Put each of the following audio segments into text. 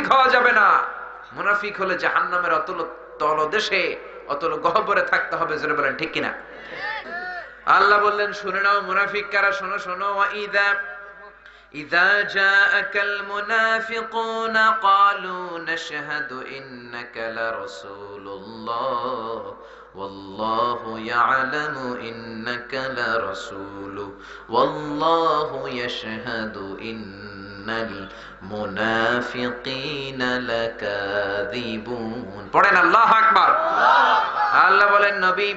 মুনাফিক হওয়া যাবে না মুনাফিক হলে জাহান্নামের অতল তলদেশে অতল গহ্বরে থাকতে হবে জোরে বলেন ঠিক কিনা আল্লাহ বললেন শুনে নাও মুনাফিক কারা শোনো শোনো ওয়াইদা إذا جاءك المنافقون قالوا نشهد إنك لرسول الله والله يعلم إنك لرسول والله يشهد إن المنافقين لكاذبون পড়েন আল্লাহ আকবার। আল্লাহ বলেন নবী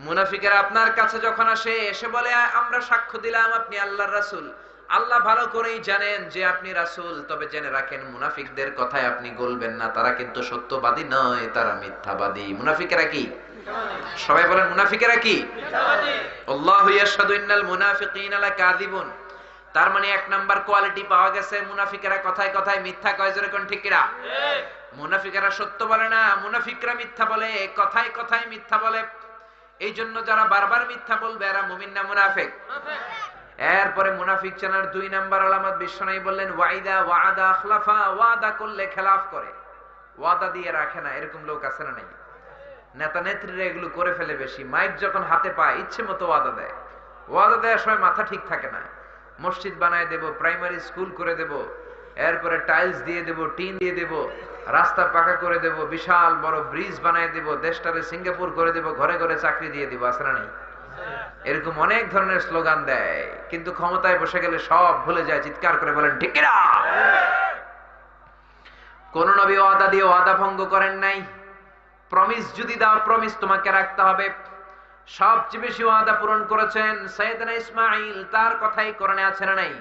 মুনাফিকেরা আপনার কাছে যখন আসে এসে বলে আমরা সাক্ষ্য দিলাম আপনি আল্লাহর রাসূল। আল্লাহ ভালো করেই জানেন যে আপনি রাসূল তবে জেনে রাখেন মুনাফিকদের কথায় আপনি গলবেন না। তারা কিন্তু সত্যবাদী নয় তারা মিথ্যাবাদী। মুনাফিকেরা কি? সবাই বলেন মুনাফিকেরা কি? আল্লাহু লাকাযিবুন। তার মানে এক নাম্বার কোয়ালিটি পাওয়া গেছে মুনাফিকেরা কথায় কথায় মিথ্যা কয় জোরে কোন ঠিক মুনাফিকেরা সত্য বলে না মুনাফিকরা মিথ্যা বলে কথায় কথায় মিথ্যা বলে। এই জন্য যারা বারবার মিথ্যা বলবে এরা মুমিন না মুনাফিক? এরপরে মুনাফিক চেনার দুই নাম্বার আলামত বিশ্বনাই বললেন ওয়াইদা ওয়াদা আখলাফা ওয়াদা করলে খেলাফ করে। ওয়াদা দিয়ে রাখে না এরকম লোক আছে না নাই? নেতা নেত্রীরা এগুলো করে ফেলে বেশি। মাইক যখন হাতে পায় ইচ্ছে মতো ওয়াদা দেয়। ওয়াদা দেওয়ার সময় মাথা ঠিক থাকে না। মসজিদ বানায় দেব প্রাইমারি স্কুল করে দেব, এরপরে টাইলস দিয়ে দেব, টিন দিয়ে দেব, রাস্তা পাকা করে দেব, বিশাল বড় ব্রিজ বানায় দেব, দেশটারে সিঙ্গাপুর করে দেব, ঘরে ঘরে চাকরি দিয়ে দিব নাই? এরকম অনেক ধরনের স্লোগান দেয়, কিন্তু ক্ষমতায় বসে গেলে সব ভুলে যায়, চিৎকার করে বলেন কিনা? কোন নবী ওয়াদা দিয়ে ওয়াদা ভঙ্গ করেন নাই। প্রমিস যদি দাও প্রমিস তোমাকে রাখতে হবে। সবচেয়ে বেশি ওয়াদা পূরণ করেছেন সৈয়দনা ইসমাইল তার কথাই কোরআনে আছে না নাই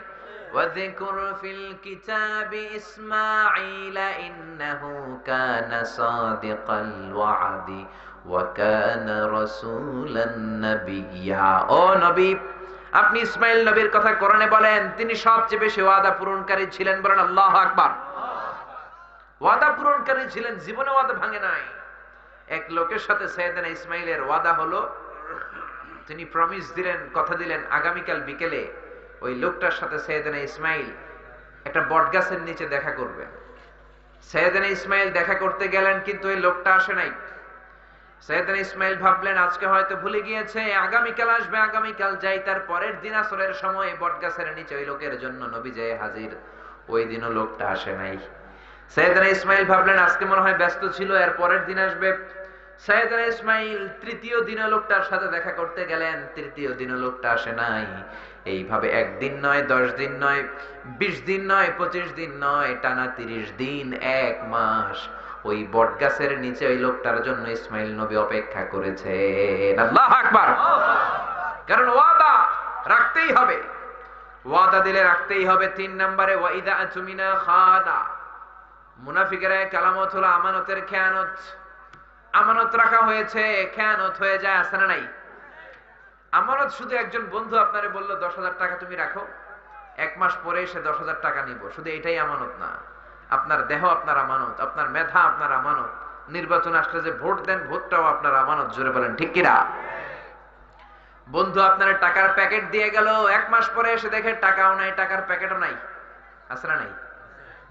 واذكر في الكتاب إسماعيل إنه كان صادق الوعد وكان رسولا نبيا ও নবী আপনি ইসমাইল নবীর কথা কোরআনে বলেন তিনি সবচেয়ে বেশি ওয়াদা পূরণকারী ছিলেন বলেন আল্লাহু আকবার ওয়াদা পূরণকারী ছিলেন জীবনে ওয়াদা ভাঙে নাই এক লোকের সাথে সৈয়দনা ইসমাইলের ওয়াদা হলো তিনি প্রমিস দিলেন, কথা দিলেন, আগামীকাল বিকেলে ওই লোকটার সাথে সৈয়দনা ইসমাইল একটা বটগাছের নিচে দেখা করবে। সৈয়দনা ইসমাইল দেখা করতে গেলেন, কিন্তু ওই লোকটা আসে নাই। সৈয়দনা ইসমাইল ভাবলেন, আজকে হয়তো ভুলে গিয়েছে, আগামীকাল আসবে, আগামীকাল যাই, তার পরের দিন আসরের সময় বটগাছের নিচে ওই লোকের জন্য নবী যায় হাজির, ওই দিনও লোকটা আসে নাই। সৈয়দনা ইসমাইল ভাবলেন, আজকে মনে হয় ব্যস্ত ছিল, এর পরের দিন আসবে। সৈয়দনা ইসমাইল তৃতীয় দিনে লোকটার সাথে দেখা করতে গেলেন। তৃতীয় দিনে লোকটা আসে নাই। এইভাবে একদিন নয়, দশ দিন নয়, বিশ দিন নয়, পঁচিশ দিন নয়, টানা তিরিশ দিন, এক মাস। ওই বট গাছের নিচে ওই লোকটার জন্য ইসমাইল নবী অপেক্ষা করেছে কারণ ওয়াদা রাখতেই হবে। ওয়াদা দিলে রাখতেই হবে। তিন নম্বরে ওয়াইদা আচুমিনা খাদা। মুনাফিকেরা কালামত হলো আমানতের খেয়ানত। আমানত রাখা হয়েছে, খেয়ানত হয়ে যায় আসে না নাই? আমানত শুধু একজন বন্ধু আপনারে বলল, দশ হাজার টাকা তুমি রাখো, এক মাস পরে এসে দশ হাজার টাকা নিব। শুধু এটাই আমানত না। আপনার দেহ আপনার আমানত, আপনার মেধা আপনার আমানত। নির্বাচন আসলে যে ভোট দেন, ভোটটাও আপনার আমানত, জোরে বলেন, ঠিক কিনা বন্ধু আপনার টাকার প্যাকেট দিয়ে গেল, এক মাস পরে এসে দেখে টাকাও নাই, টাকার প্যাকেটও নাই না নাই?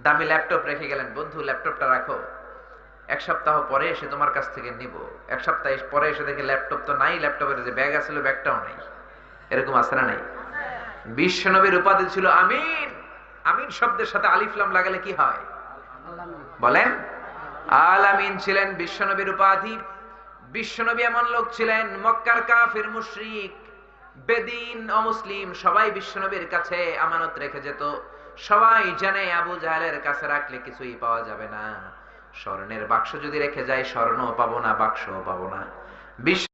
দামি ল্যাপটপ রেখে গেলেন, বন্ধু, ল্যাপটপটা রাখো। এক সপ্তাহ পরে এসে তোমার কাছ থেকে নিব। এক সপ্তাহ পরে এসে দেখে ল্যাপটপ তো নাই, ল্যাপটপের যে ব্যাগ আছিল ব্যাগটাও নাই। এরকম আছে না নাই? বিশ্বনবীর উপাধি ছিল আমিন। আমিন শব্দের সাথে আলিফলাম লাগালে কি হয়? বলেন আল আমিন ছিলেন বিশ্বনবীর উপাধি। বিশ্বনবী এমন লোক ছিলেন, মক্কার কাফির মুশরিক, বেদিন অমুসলিম, সবাই বিশ্বনবীর কাছে আমানত রেখে যেত। সবাই জানে আবু জাহেলের কাছে রাখলে কিছুই পাওয়া যাবে না। স্বর্ণের বাক্স যদি রেখে যায় স্মরণও পাবো না বাক্সও পাবো না। বিশ্ব